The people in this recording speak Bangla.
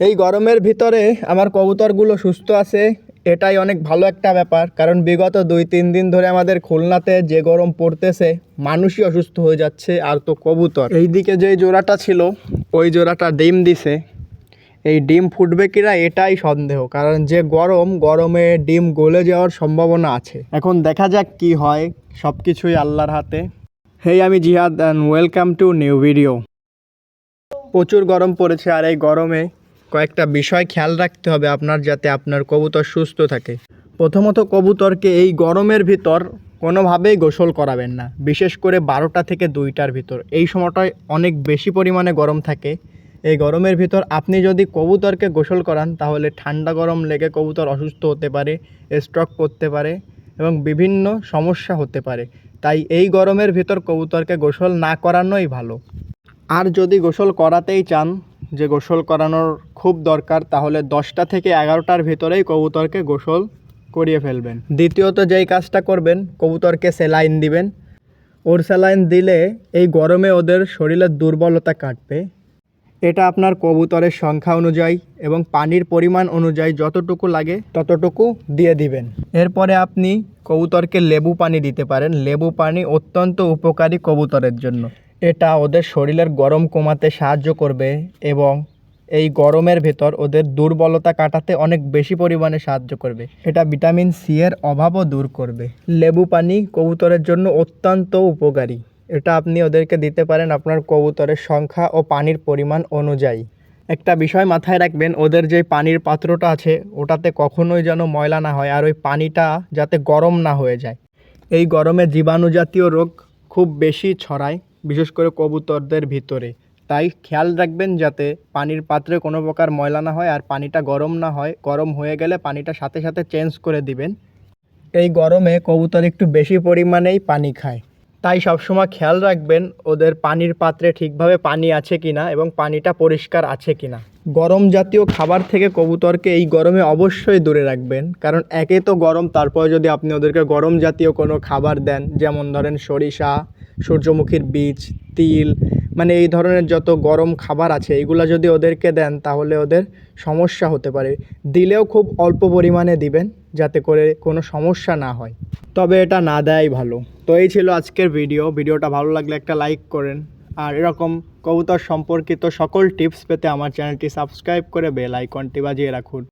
এই গরমের ভিতরে আমার কবুতরগুলো সুস্থ আছে, এটাই অনেক ভালো একটা ব্যাপার। কারণ বিগত দুই, তিন দিন ধরে আমাদের খুলনাতে যে গরম পড়তেছে, মানুষই অসুস্থ হয়ে যাচ্ছে, আর তো কবুতর। এই দিকে যে জোড়াটা ছিল, ওই জোড়াটা ডিম দিছে। এই ডিম ফুটবে কিনা, এটাই সন্দেহ। কারণ যে গরম, গরমে ডিম গলে যাওয়ার সম্ভাবনা আছে। এখন দেখা যাক কি হয় সব কিছুই আল্লাহর হাতে। হেই, আমি Jihad and welcome to new video প্রচুর গরম পড়েছে, আর এই গরমে কয়েকটা বিষয় খেয়াল রাখতে হবে আপনার যাতে আপনার কবুতর সুস্থ থাকে। প্রথমত কবুতরকে এই গরমের ভিতর কোনোভাবেই গোসল করাবেন না, বিশেষ করে বারোটা থেকে দুইটার ভিতর। এই সময়টায় অনেক বেশি পরিমাণে গরম থাকে। এই গরমের ভিতর আপনি যদি কবুতরকে গোসল করান, তাহলে ঠান্ডা গরম লেগে কবুতর অসুস্থ হতে পারে স্ট্রক করতে পারে এবং বিভিন্ন সমস্যা হতে পারে। তাই এই গরমের ভিতর কবুতরকে গোসল না করানোই ভালো। আর যদি গোসল করাতেই চান যে গোসল করানোর খুব দরকার, তাহলে দশটা থেকে এগারোটার ভিতরেই কবুতরকে গোসল করিয়ে ফেলবেন। দ্বিতীয়ত, যেই কাজটা করবেন, কবুতরকে স্যালাইন দিবেন। ওর স্যালাইন দিলে এই গরমে ওদের শরীরের দুর্বলতা কাটবে। এটা আপনার কবুতরের সংখ্যা অনুযায়ী এবং পানির পরিমাণ অনুযায়ী যতটুকু লাগে ততটুকু দিয়ে দিবেন। এরপরে আপনি কবুতরকে লেবু পানি দিতে পারেন। লেবু পানি অত্যন্ত উপকারী কবুতরের জন্য। এটা ওদের শরীরের গরম কমাতে সাহায্য করবে এবং এই গরমের ভেতর ওদের দুর্বলতা কাটাতে অনেক বেশি পরিমাণে সাহায্য করবে। এটা ভিটামিন সি এর অভাবও দূর করবে। লেবু পানি কবুতরের জন্য অত্যন্ত উপকারী। এটা আপনি ওদেরকে দিতে পারেন আপনার কবুতরের সংখ্যা ও পানির পরিমাণ অনুযায়ী। একটা বিষয় মাথায় রাখবেন, ওদের যে পানির পাত্রটা আছে, ওটাতে কখনোই যেন ময়লা না হয় আর ওই পানিটা যাতে গরম না হয়ে যায়। এই গরমে জীবাণু জাতীয় রোগ খুব বেশি ছড়ায়। বিশেষ করে কবুতরদের ভিতরে। তাই খেয়াল রাখবেন যাতে পানির পাত্রে কোনো প্রকার ময়লা না হয় আর পানিটা গরম না হয়। গরম হয়ে গেলে পানিটা সাথে সাথে চেঞ্জ করে দিবেন। এই গরমে কবুতর একটু বেশি পরিমাণেই পানি খায়। তাই সবসময় খেয়াল রাখবেন ওদের পানির পাত্রে ঠিকভাবে পানি আছে কি না এবং পানিটা পরিষ্কার আছে কিনা। গরম জাতীয় খাবার থেকে কবুতরকে এই গরমে অবশ্যই দূরে রাখবেন। কারণ একে তো গরম, তারপরে যদি আপনি ওদেরকে গরম জাতীয় কোনো খাবার দেন, যেমন ধরেন সরিষা সূর্যমুখীর বীজ, তিল মানে এই ধরনের যত গরম খাবার আছে, এগুলো যদি ওদেরকে দেন, তাহলে ওদের সমস্যা হতে পারে। দিলেও খুব অল্প পরিমাণে দিবেন, যাতে করে কোনো সমস্যা না হয়। তবে এটা না দেয়াই ভালো। তো এই ছিল আজকের ভিডিও। ভিডিওটা ভালো লাগলে একটা লাইক করেন। আর এরকম কবুতর সম্পর্কিত সকল টিপস পেতে আমার চ্যানেলটি সাবস্ক্রাইব করে বেল আইকনটি বাজিয়ে রাখুন।